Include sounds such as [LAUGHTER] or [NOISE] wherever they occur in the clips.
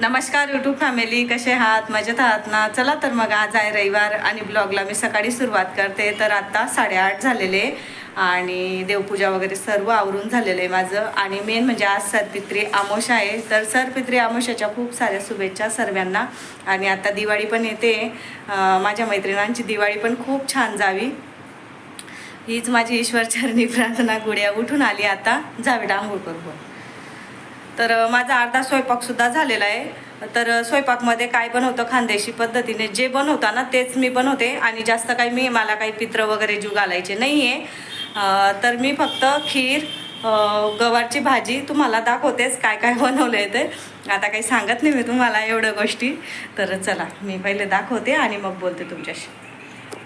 नमस्कार YouTube family कसे आहात? मजेत आहात ना? चला तर मग आज आहे रविवार आणि ब्लॉगला मी सकाळी सुरुवात करते. तर आत्ता साडेआठ झालेले आणि देवपूजा वगैरे सर्व आवरून झालेलं आहे माझं. आणि मेन म्हणजे आज सरपित्री आमोश आहे. तर सरपित्री आमोशाच्या खूप साऱ्या शुभेच्छा सर्वांना. आणि आता दिवाळी पण येते. माझ्या मैत्रिणांची दिवाळी पण खूप छान जावी. हीच माझी ईश्वरचरणी प्रार्थना. गुड्या उठून आली आता. जावे डांगूळ करू. तर माझा अर्धा स्वयंपाकसुद्धा झालेला आहे. तर स्वयंपाकमध्ये काय बनवतं खानदेशी पद्धतीने जे बनवता ना तेच मी बनवते आणि जास्त काही मी मला काही पित्र वगैरे जीव घालायचे नाही आहे तर मी फक्त खीर गवारची भाजी तुम्हाला दाखवतेच काय काय बनवलं आहे ते. आता काही सांगत नाही मी तुम्हाला एवढ्या गोष्टी. तर चला मी पहिले दाखवते आणि मग बोलते तुमच्याशी.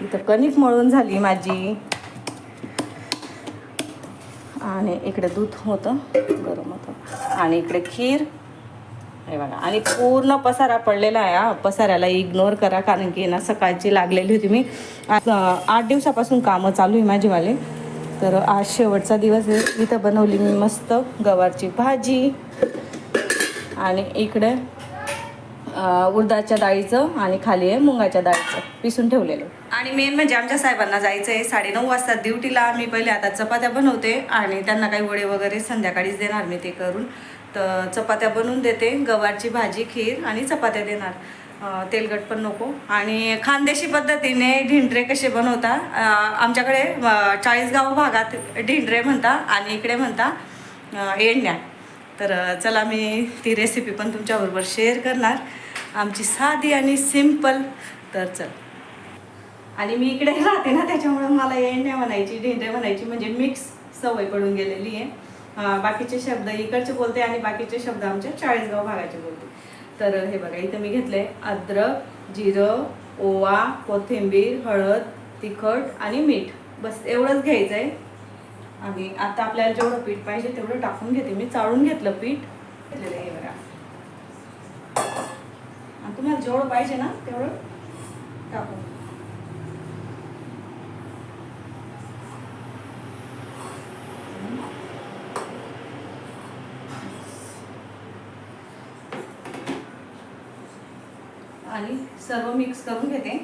इथं कणिक मळून झाली माझी. आणि इकडे दूध होतं. गरम होतं. आणि इकडे खीर. हे बघा. आणि पूर्ण पसारा पडलेला आहे हा. पसाऱ्याला इग्नोर करा कारण की ना सकाळची लागलेली होती मी. आठ दिवसापासून कामं चालू आहे माझीवाले. तर आज शेवटचा दिवस आहे. इथं बनवली मी मस्त गवारची भाजी. आणि इकडे उडदाच्या डाळीचं आणि खाली आहे मुंगाच्या डाळीचं पिसून ठेवलेलं. आणि मेन म्हणजे आमच्या साहेबांना जायचं आहे साडेनऊ वाजता ड्युटीला मी पहिले आता चपात्या बनवते आणि त्यांना काही वडे वगैरे संध्याकाळीच देणार मी ते करून. तर चपात्या बनवून देते. गवारची भाजी खीर आणि चपात्या देणार. तेलगट तेलकट पण नको. आणि खानदेशी पद्धतीने ढिंडरे कसे बनवता आमच्याकडे चाळीसगाव भागात ढिंडरे म्हणता आणि इकडे म्हणता अं, येण्या. तर चला मी ती रेसिपी पण तुमच्याबरोबर शेअर करणार. आमची साधी आणि सिंपल तर चल. आणि मी इकडे राहते ना त्याच्यामुळे मला एंड्या म्हणायची ढेंड्या म्हणायची म्हणजे मिक्स सवय पडून गेलेली आहे. बाकीचे शब्द इकडचे बोलते आणि बाकीचे शब्द आमच्या चाळीसगाव भागाचे बोलते. तर हे बघा इथं मी घेतलंय अद्रक जिरं ओवा कोथिंबीर हळद तिखट आणि मीठ. बस एवढंच घ्यायचं आहे आणि आता आपल्याला जेवढं पीठ पाहिजे तेवढं टाकून घेते. मी चाळून घेतलं पीठ. घेतलेलं आहे हे बघा. तुम्हाला जेवढं पाहिजे ना तेवढं टाकू. आणि सर्व मिक्स करून घेते.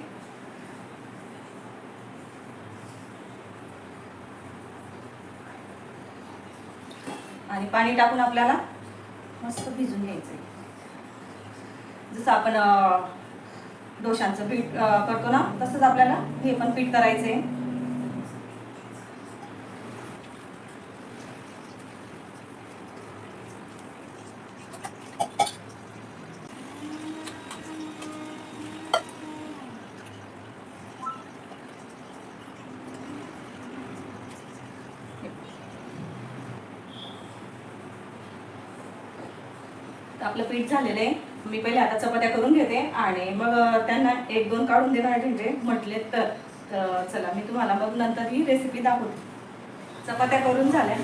आणि पाणी टाकून आपल्याला मस्त भिजून घ्यायचं आहे जसं आपण डोशांचं पीठ करतो ना तसंच आपल्याला हे पण पीठ करायचं आहे आपलं पीठ झालेलं आहे. मी पहिले आता चपात्या करून घेते आणि मग त्यांना एक दोन काढून देणार म्हणजे म्हटले तर चला मी तुम्हाला मग नंतर ही रेसिपी दाखवते. चपात्या करून झाल्या.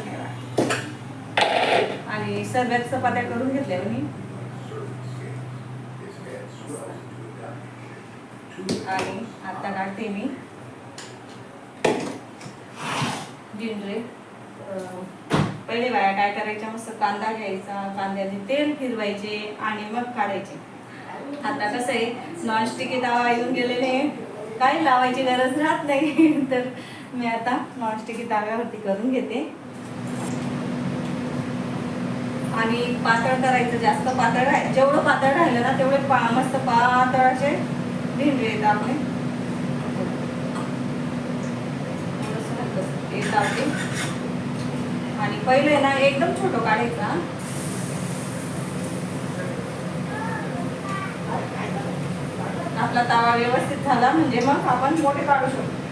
आणि सर्वात चपात्या करून घेतल्या मी. आणि आता काढते मी. जिंजरे पहिले बाया काय करायच्या? मस्त कांदा घ्यायचा कांद्याने तेल फिरवायचे आणि मग काढायचे. आता कसं आहे नॉनस्टिकी तावा येऊन गेलेले काही लावायची गरज राहत नाही. [LAUGHS] तर मी आता नॉनस्टिकी ताव्यावरती करून घेते. आणि पातळ करायचं जास्त पातळ राहील जेवढं पातळ राहिलं ना तेवढे पा मस्त पातळाचे भिंडे येतात आपले. थोडंसं आणि पहिले ना एकदम छोटं काढायचा आपला तवा व्यवस्थित झाला म्हणजे मग आपण मोठे काढू शकतो.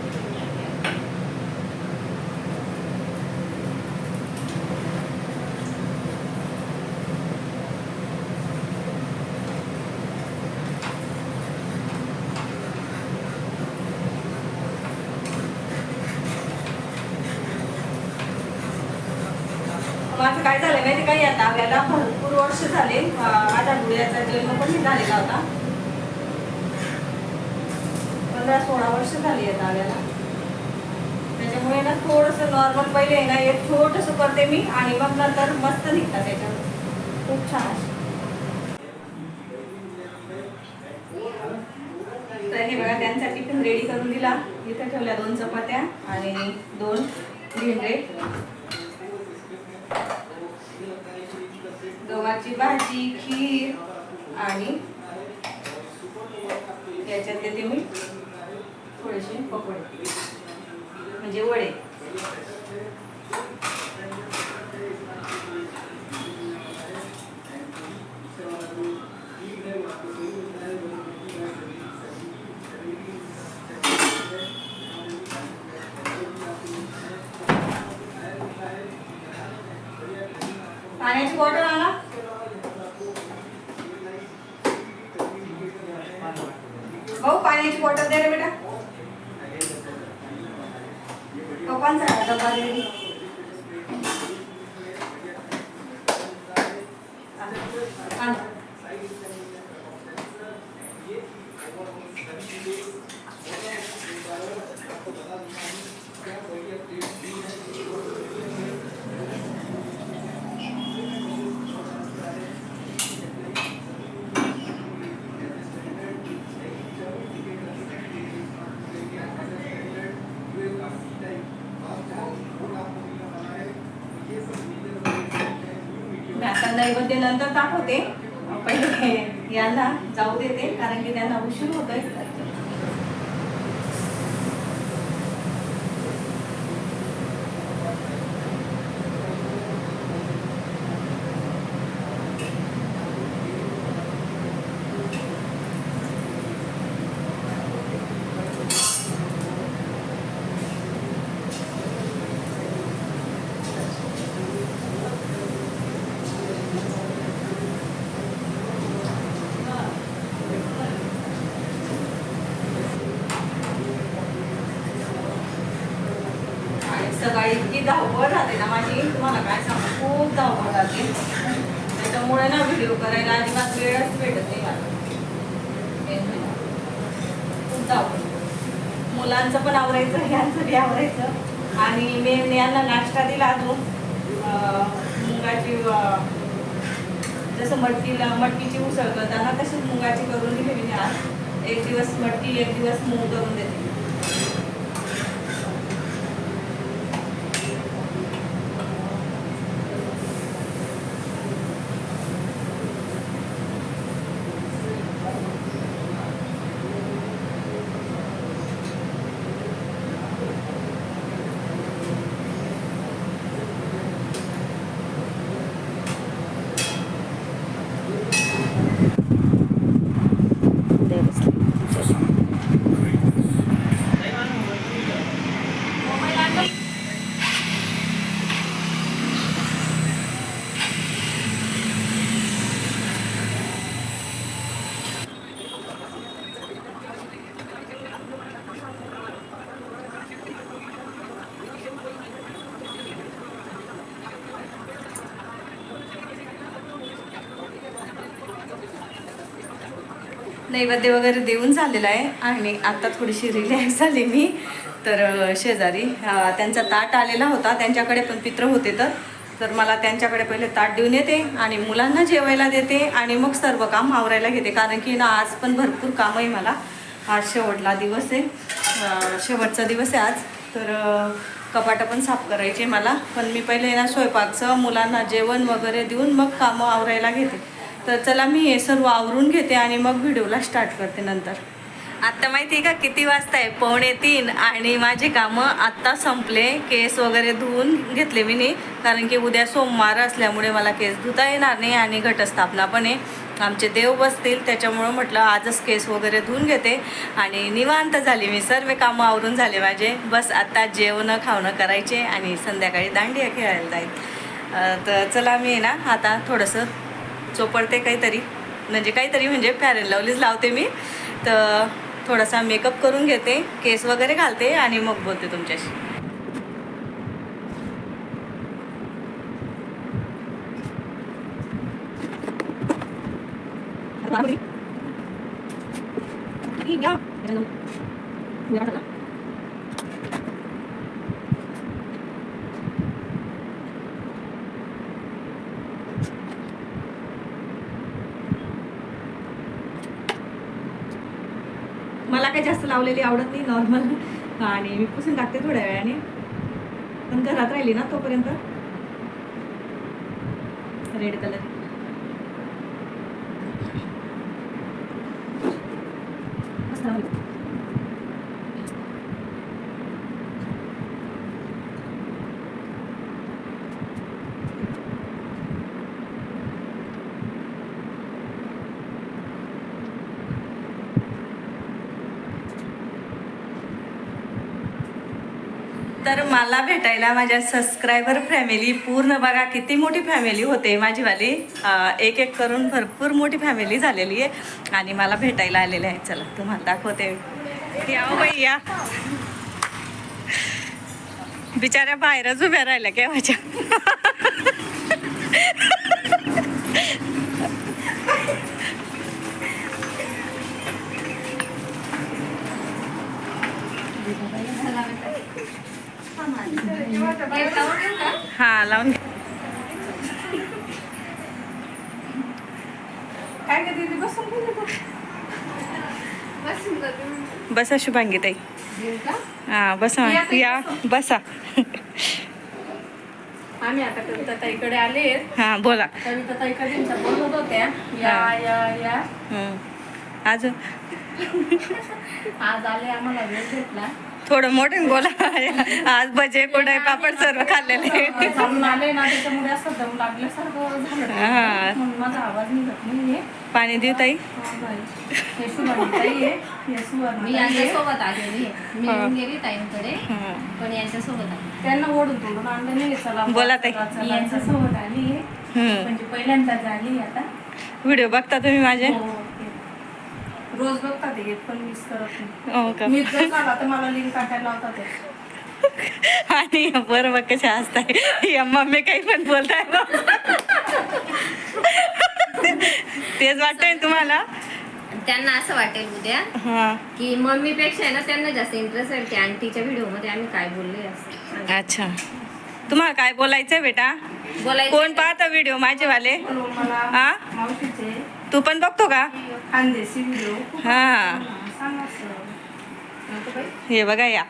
माझं काय झालं माहिती काही आता आपल्याला भरपूर वर्ष झाले माझ्या गुड्याचा जन्म पण झालेला होता. पंधरा सोळा वर्ष झाली आता आपल्याला. त्याच्यामुळे ना थोडंसं नॉर्मल पहिले ना एक छोटस करते मी आणि मग नंतर मस्त निघतात त्याच्यावर खूप छान तर हे बघा त्यांसाठी पण रेडी करून दिला. इथे ठेवल्या दोन चपात्या आणि दोन भिंडे. गव्हाची भाजी खीर आणि याच्यात ते मी थोडेसे पकोडे म्हणजे वडे. पाण्याची बॉटल आणा. पाण्याची बॉटल द्या रे बेटा. पप्पांचा डबा रेडी रे. आण. मी ते नंतर दाखवते. पहिले यांना जाऊ देते कारण की त्यांना उशीर होतोय आणि सकाळी इतकी धावपळ राहते ना माझी तुम्हाला काय सांगू खूप धावपळ राहते त्याच्यामुळे ना व्हिडिओ करायला अजिबात वेळच भेटत नाही मला. मुलांचं पण आवरायचं यांचं बी आवरायचं. आणि मेन यांना नाश्ता दिला अजून. मुगाची जसं मटकीला मटकीची उसळ करताना तशीच मुगाची करून दिली मी आज. एक दिवस मटकी एक दिवस मूग करून देते. नैवेद्य वगैरे देऊन झालेला आहे. आणि आता थोडीशी रिलॅक्स झाली मी. तर शेजारी त्यांचा ताट आलेला होता. त्यांच्याकडे पण पित्र होते तर. तर मला त्यांच्याकडे पहिले ताट देऊन येते आणि मुलांना जेवायला देते आणि मग सर्व काम आवरायला घेते. कारण की ना आज पण भरपूर काम आहे मला. आज शेवटला दिवस आहे. शेवटचा दिवस आहे आज. तर कपाटं पण साफ करायचे मला. पण मी पहिले ना स्वयंपाकचं मुलांना जेवण वगैरे देऊन मग कामं आवरायला घेते. तर चला मी हे सर्व आवरून घेते आणि मग व्हिडिओला स्टार्ट करते नंतर. आत्ता माहिती आहे का किती वाजता आहे? पावणे तीन आणि माझी कामं आत्ता संपले. केस वगैरे धुवून घेतले मी नाही कारण की उद्या सोमवार असल्यामुळे मला केस धुता येणार नाही आणि घटस्थापना पण आहे. आमचे देव बसतील त्याच्यामुळं म्हटलं आजच केस वगैरे धुवून घेते. आणि निवांत झाली मी सर्व कामं आवरून झाले माझे. बस आत्ता जेवणं खावणं करायचे आणि संध्याकाळी दांडिया खेळायला जाईल. तर चला मी ना आता थोडंसं चोपडते काहीतरी. म्हणजे काहीतरी म्हणजे फॅरन लवलीच लावते मी. तर थोडासा मेकअप करून घेते केस वगैरे घालते आणि मग बोलते तुमच्याशी. मला काही जास्त लावलेली आवडत नाही नॉर्मल आणि मी पुसून टाकते थोड्या वेळाने. पण घरात राहिली ना तोपर्यंत. रेड कलर मस्त मला भेटायला माझ्या सबस्क्रायबर फॅमिली पूर्ण बघा किती मोठी फॅमिली होते माझीवाली एक एक करून भरपूर मोठी फॅमिली झालेली आहे आणि मला भेटायला आलेले आहे चला तुम्हाला दाखवते या हो बाई या बिचाऱ्या बाहेरच उभ्या राहिल्या हा. काय करते [LAUGHS] [LAUGHS] ती? बोलत आहे. बसा शुभांगी ताई. हा बसा. या ताई, या बसा. आम्ही आता कविता ताईकडे आले. हा बोला. कविता ताई कधींच्या बोलत होत्या. या हा. या या हम्म. अजून आज आले आम्हाला वेळ भेटला. थोडं मोठं बोला. आज भजे कुठे पापड सर्व खाल्लेले. चालून आले ना त्याच्यामुळे असं दम लागल्यासारखं झालं. हा. म्हणून माझा आवाज निघत नाहीये. पाणी देऊ ताई? हा, बोला ताई. म्हणजे आता. व्हिडिओ बघता तुम्ही माझे? हो. रोज बघतात ते, एक पण मिस करत नाही. हो का? मी जर झाला तर मला लिंक टाकायला लावतात ते. आणि बरोबर कशा असताय या मम्मी काही पण बोलताय तेच वाटतंय तुम्हाला? त्यांना असं वाटेल उद्या हा. की मम्मीपेक्षा आहे ना त्यांना जास्त इंटरेस्ट आहे की आंटीच्या व्हिडिओमध्ये आम्ही काय बोलले असं. अच्छा. तुम्हाला काय बोलायचंय बेटा? बोलायचं कोण पाहता व्हिडिओ? माझेवाले? म्हणून मला? हा? मावशीचे. तू पण बघतो का? हा. हे बघा या.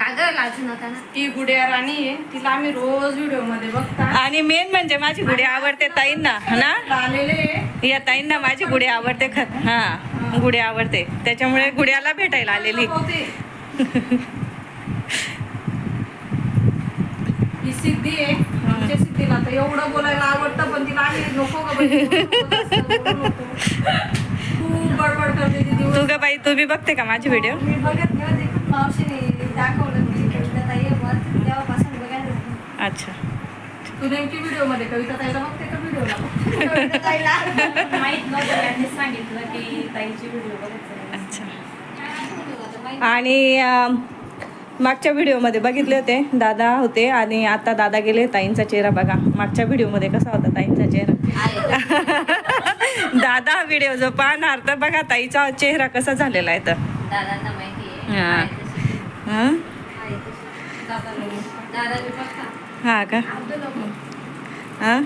का ग लाजू नका ना. ती गुडिया राणी आहे. तिला आम्ही रोज व्हिडिओमध्ये बघता. आणि मेन म्हणजे माझी गुडी आवडते ताईंना ना? या ताईंना माझी गुडी आवडते खत हा. गुडी आवडते. त्याच्यामुळे गुड्याला भेटायला आलेली. [LAUGHS] ही सिद्धी आहे. तर एवढं बोलायला आवडतं पण तिला आम्ही नको. खूप बडबड करते ती तू ग बाई बघते का माझी व्हिडिओ मी बघत नाही मावशीने दाखवलं की कविता ताई आहे वर तेव्हापासून बघायला लागले. अच्छा. तू नेमकी व्हिडिओमध्ये कविता ताईला बघते का व्हिडिओला कविता ताईला माहीत नव्हतं यांनी सांगितलं की ताईची व्हिडिओ बघायचं अच्छा. आणि मागच्या व्हिडिओमध्ये बघितले होते. दादा होते आणि आता दादा गेले ताईंचा चेहरा बघा. मागच्या व्हिडिओमध्ये कसा होता ताईंचा चेहरा? [LAUGHS] दादा व्हिडिओ जो पाहणार तर बघा ताईचा चेहरा कसा झालेला आहे तर. दादांना माहिती आहे. हा. हं? हा का? हं?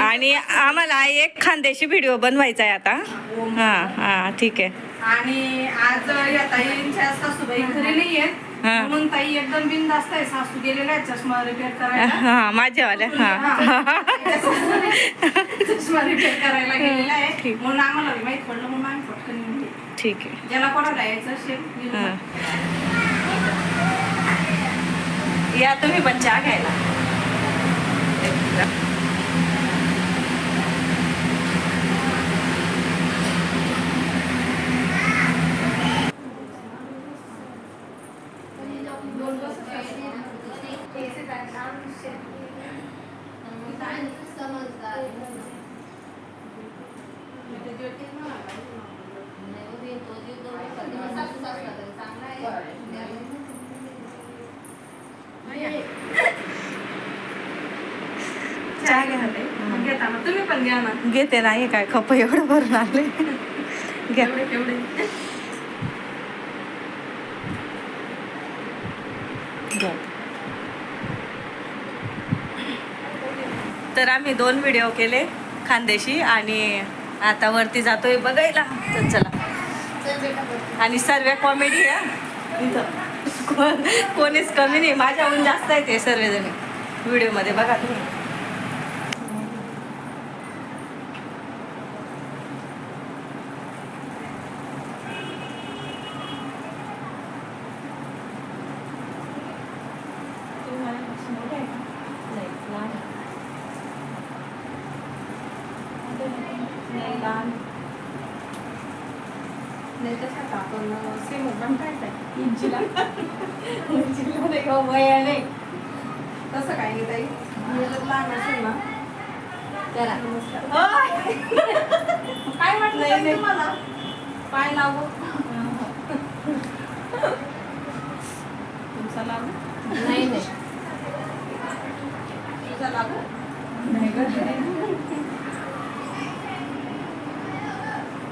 आणि आम्हाला एक खानदेशी व्हिडिओ बनवायचा आहे आता. हां हां ठीक आहे. आणि आज या ताईंच्या सासूबाई घरी नाही आहेत. म्हणून ताई एकदम बिनधास्त आहे सासू गेलेल्या आहेत चष्मा रिपेअर करायला हां माझ्यावाल्या. चष्मा रिपेअर करायला गेलेला आहे ठीक. म्हणून आम्हाला माहीत पडलं म्हणून आम्ही पटकन. ठीक आहे ज्याला कोणाला यायचं असेल हां. या तुम्ही पण चहा घ्यायला घ्या तुम्ही पण घ्या ना. घेते नाही काय खप एवढं भरून आले. [LAUGHS] घ्या. तर आम्ही दोन व्हिडिओ केले खानदेशी आणि आता वरती जातोय बघायला. तर चला. आणि सर्व कॉमेडी आहे. इथं. कोण कोणीच कमी नाही. माझ्याहून जास्त आहे ते सर्वजण. व्हिडिओमध्ये बघा तुम्ही. नाही तसं आपण सेम बनवायचं आहे इंचीला उंचीला नाही वया नाही तसं काही नाही ताई? मी जर लहान असेल ना. नमस्कार काय नाही. तुम्हाला? पाय लागू तुमचा लागू नाही नाही. तुझा लागू नाही गं.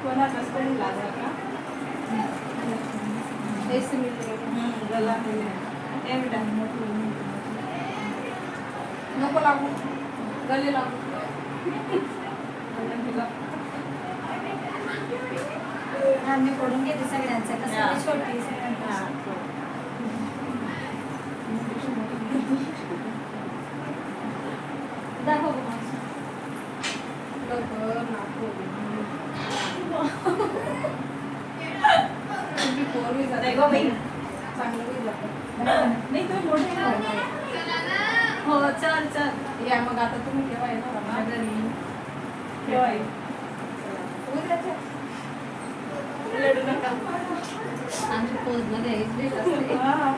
कोणाचाच तरी लागला का नको लागू गले लागू मी पडून घेते सगळ्यांचं. कसं छोटी आहे नाही तुम्ही मोठे ना हो चल चल या मग आता तुम्ही केव्हा येणार घरी केव्हा येईल? नका आमच्या पोजमध्ये असते हा.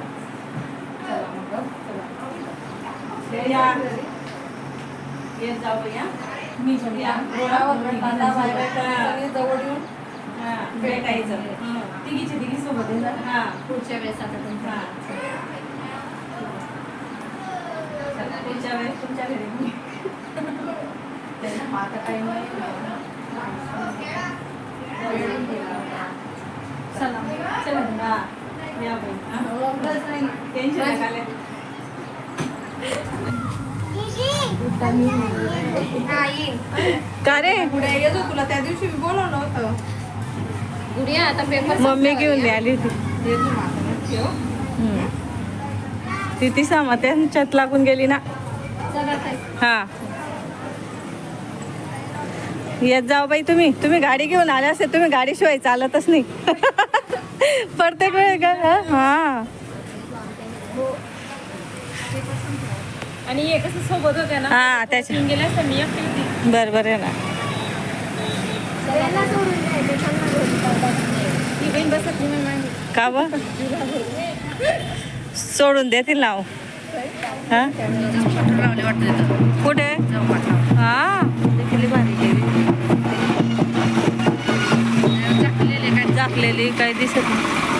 चला मग चला. ये या. येत जाऊ. मी या. रोडावर भेटताना बाय बाय. करायचं आणि जवळ येऊन भेटायचं. तिघीचे तिघी ना? हा पुढच्या वेळेस आता तुमच्या पुढच्या वेळेस तुमच्या घरी. मी. त्यांना मग आता काही नाही. चला चला हा. या बाई, टेन्शन. हा का रे पुढे येतो तुला. त्या दिवशी मी बोलवलं होतं. गुडिया आता पेपर मम्मी घेऊन आली होती. हो. ती ती सामा त्यांच्यात लागून गेली ना. हा. येत जाऊ बाई तुम्ही. तुम्ही गाडी घेऊन आले असेल तुम्ही गाडीशिवाय चालतच नाही. [LAUGHS] प्रत्येक वेळे का हा. आणि हे कसं सोबत होत्या ना हा त्याच्या गेल्या असत्या मी एकटी होती. बरं बरं आहे ना. का ब? सोडून देतील नाव. हा? कुठे? हा? किती भारी झाकलेली काही दिसत नाही.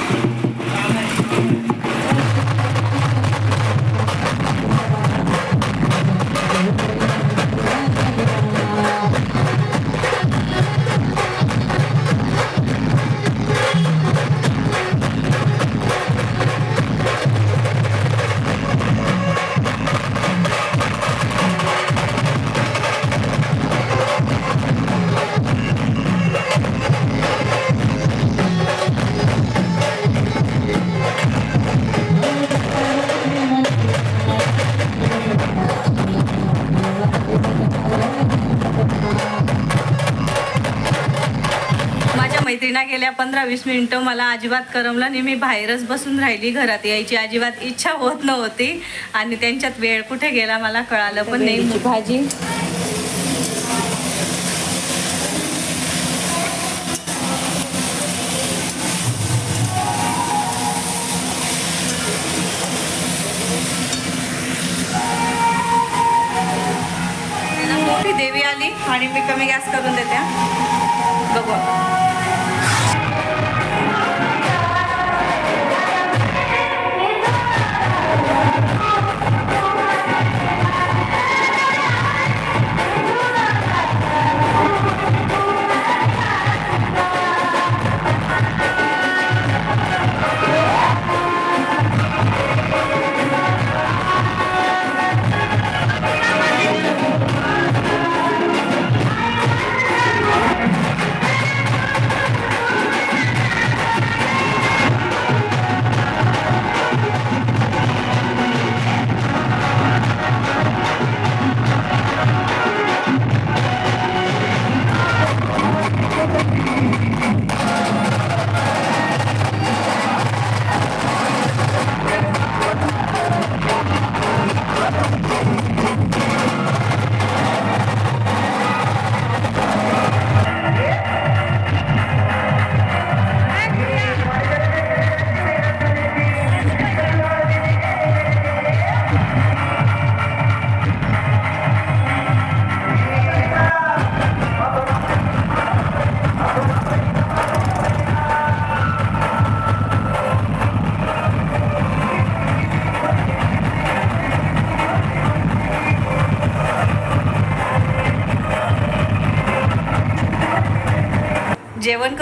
पंधरा वीस मिनिटं मला अजिबात करमलं नाही. मी बाहेरच बसून राहिली घरात यायची अजिबात इच्छा होत नव्हती. आणि त्यांच्यात वेळ कुठे गेला मला कळालं पण नाही. भाजी. मोठी देवी आली आणि मी कमी गॅस करून देते. बघू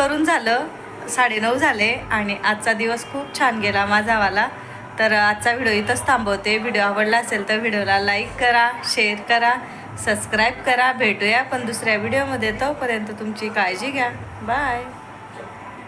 करून झालं साडेनऊ झाले आणि आजचा दिवस खूप छान गेला माझावाला तर आजचा व्हिडिओ इथंच थांबवते. व्हिडिओ आवडला असेल तर व्हिडिओला लाईक करा शेअर करा सबस्क्राईब करा. भेटूया पण दुसऱ्या व्हिडिओमध्ये. तोपर्यंत तुमची काळजी घ्या. बाय.